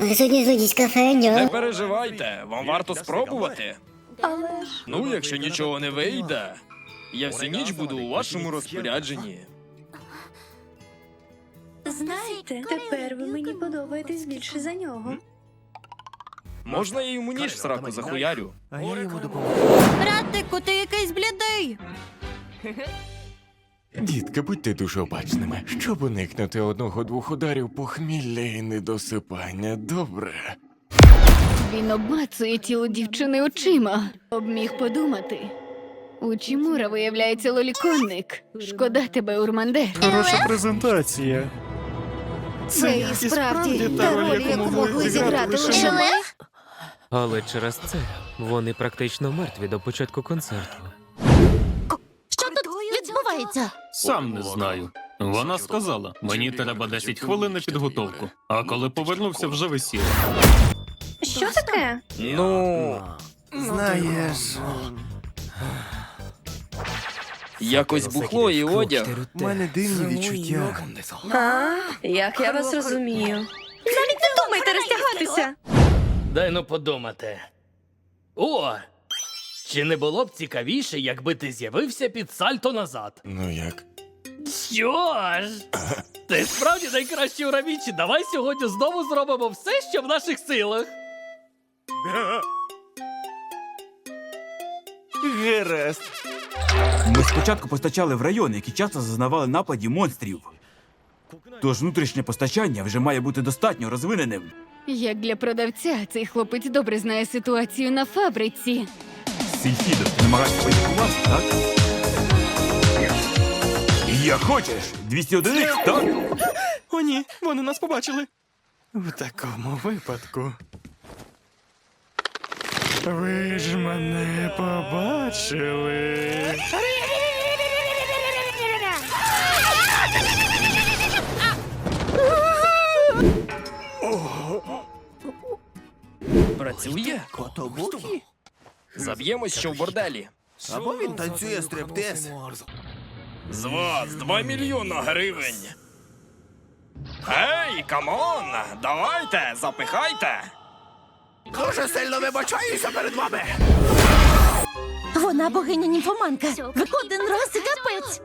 Присутні злодійська Не кафе, переживайте, вам варто спробувати. Але ж Ну, якщо нічого не вийде, я всю ніч буду у вашому розпорядженні. знаєте, тепер ви мені подобаєтесь більше за нього. Можна я йому ніж в сраку захуярю? А я йому допоможу. Братику, ти якийсь блідий. Дітки, будьте дуже обачними, щоб уникнути одного-двох ударів похмілля і недосипання. Добре. Він обмацує тіло дівчини очима. Б міг подумати. У Чімура виявляється лоліконник. Шкода тебе, Урмандер. Хороша презентація. Це і справді та роль, яку могли зіграти лише ми. Але через це вони практично мертві до початку концерту. Відбувається? Сам не знаю. Вона сказала, мені треба 10 хвилин на підготовку. А коли повернувся, вже висіла. Що таке? Ну, Знаєш, якось бухло і одяг. у мене дивні відчуття. А, як я вас розумію. Навіть не думайте розтягатися. Дай ну подумати. О! Чи не було б цікавіше, якби ти з'явився під сальто назад? Ну як? Що ж? Ти справді найкращий у рамічі. Давай сьогодні знову зробимо все, що в наших силах. Герест. Ми спочатку постачали в райони, які часто зазнавали нападів монстрів. Тож внутрішнє постачання вже має бути достатньо розвиненим. Як для продавця, цей хлопець добре знає ситуацію на фабриці. Сільфідо, ти намагаєшся полікувати, так? Як хочеш, 200 одиниць, так? О, ні, вони нас побачили. В такому випадку. Ви ж мене побачили. Працює? Заб'ємось, що в борделі. Або він танцює стриптиз. З вас 2 мільйона гривень. Ей, камон! Давайте, запихайте! Дуже сильно вибачаюся перед вами. Вона богиня німфоманка. Ви один раз і капець.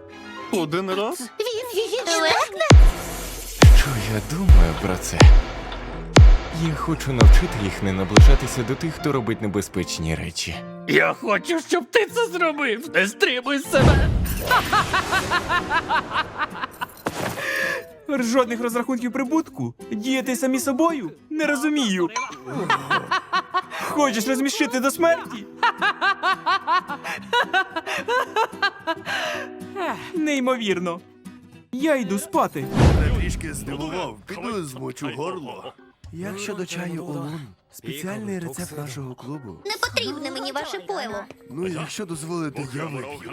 Один раз? Він її шляхне. Що я думаю про це? Я хочу навчити їх не наближатися до тих, хто робить небезпечні речі. Я хочу, щоб ти це зробив. Не стримуй себе. Жодних розрахунків прибутку? Діяти самі собою? Не розумію. Хочеш розміщити до смерті? Неймовірно. Я йду спати. Трішки здивував, піду змочу горло. Як щодо чаю Олун? Спеціальний рецепт нашого клубу. Не потрібне мені ваше пойло. Ну, якщо дозволите, я вип'ю.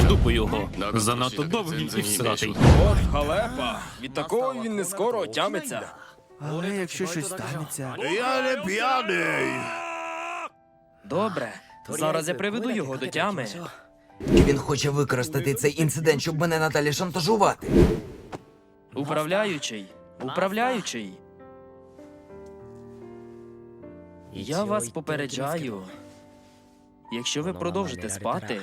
Здупу його. Занадто довгий і всратий. От халепа. Від такого він не скоро отямиться. Але якщо щось станеться. Я не п'яний. Добре, зараз я приведу його до тями. Він хоче використати цей інцидент, щоб мене надалі шантажувати. Управляючий, управляючий. Я вас попереджаю. Якщо ви продовжите спати,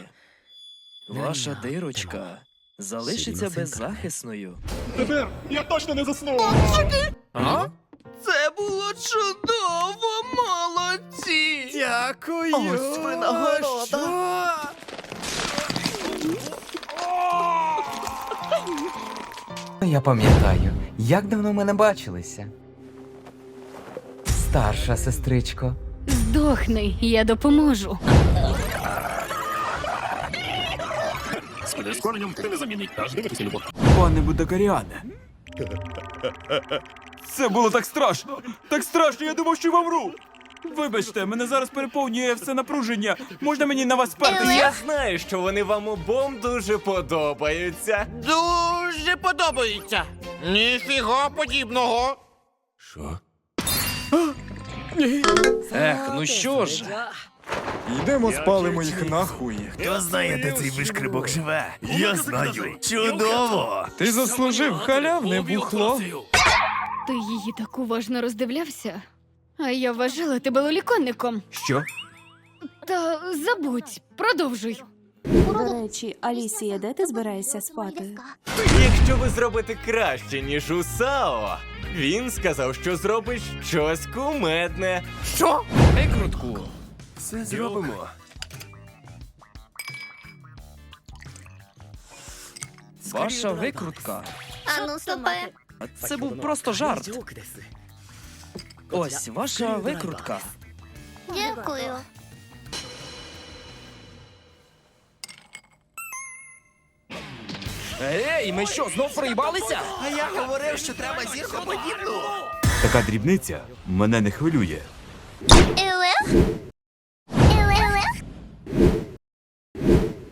ваша дирочка залишиться беззахисною. Тепер я точно не А? Це було чудово, молодці! Дякую. Ось винагорода. Я пам'ятаю, як давно ми не бачилися. Старша сестричко. Здохни, я допоможу. З прискоренням ти незамінний. Аж дивитися любов. Пане Будакаріане. Це було так страшно! Так страшно, я думав, що помру! Вибачте, мене зараз переповнює все напруження. Можна мені на вас сперти? Я знаю, що вони вам обом дуже подобаються. Дуже подобається. Ніфіга подібного. Що? Ех, ну що ж, Йдемо спалимо їх нахуй. Хто знає, де цей вишкрибок живе? Я знаю. Чудово! Ти заслужив халявне бухло. Ти її так уважно роздивлявся, а я вважала тебе лоліконником. Що? Та забудь, продовжуй. До речі, Алісія, де ти збираєшся спати? Якщо ви зробите краще, ніж у Сао, він сказав, що зробить щось кумедне. Що? Викрутку. Все зробимо. Ваша викрутка. Ану, стопе. Це був просто жарт. Ось ваша викрутка. Дякую. Ей, ми що, знов проїбалися? А я говорив, що треба зірку подібну. Така дрібниця мене не хвилює. Елех?